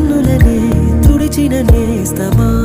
కన్నులనే తుడిచిన నేస్తమా?